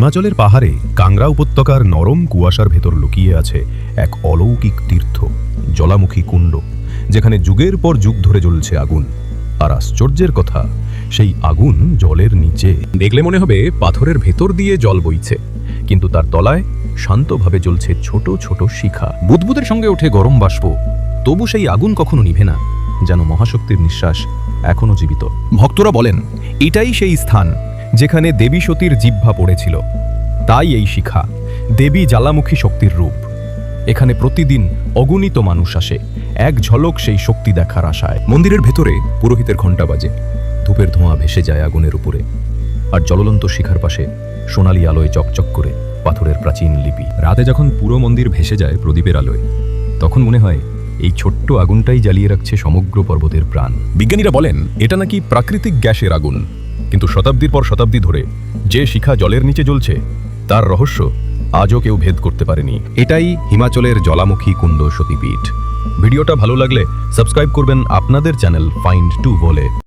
হিমাচলের পাহাড়ে কাংরা উপত্যকার নরম কুয়াশার ভেতর লুকিয়ে আছে এক অলৌকিক তীর্থ জলামুখী কুণ্ড, যেখানে যুগের পর যুগ ধরে জ্বলছে আগুন। আর আশ্চর্যের কথা, সেই আগুন জলের নিচে। দেখলে মনে হবে পাথরের ভেতর দিয়ে জল বইছে, কিন্তু তার তলায় শান্তভাবে জ্বলছে ছোট ছোট শিখা। বুদবুদের সঙ্গে ওঠে গরম বাষ্প। তবু সেই আগুন কখনো নিভে না, যেন মহাশক্তির নিঃশ্বাস এখনও জীবিত। ভক্তরা বলেন, এটাই সেই স্থান। যেখানে দেবী সতীর জিহ্বা পড়েছিল। তাই এই শিখা দেবী জ্বালামুখী শক্তির রূপ। এখানে প্রতিদিন অগণিত মানুষ আসে এক ঝলক সেই শক্তি দেখার আশায়। মন্দিরের ভেতরে পুরোহিতের ঘণ্টা বাজে। ধূপের ধোঁয়া ভেসে যায় আগুনের উপরে। আর জ্বলন্ত শিখার পাশে সোনালি আলোয় চকচক করে পাথরের প্রাচীন লিপি। রাতে যখন পুরো মন্দির ভেসে যায় প্রদীপের আলোয় তখন মনে হয় এই ছোট্ট আগুনটাই জ্বালিয়ে রাখছে সমগ্র পর্বতের প্রাণ। বিজ্ঞানীরা বলেন এটা নাকি প্রাকৃতিক গ্যাসের আগুন। কিন্তু শতাব্দীর পর শতাব্দী ধরে যে শিখা জলের নিচে জ্বলছে, তার রহস্য আজও কেউ ভেদ করতে পারেনি। এটাই হিমাচলের জলামুখী কুণ্ড সতীপীঠ। ভিডিওটা ভালো লাগলে সাবস্ক্রাইব করবেন আপনাদের চ্যানেল ফাইন্ড টু বলে।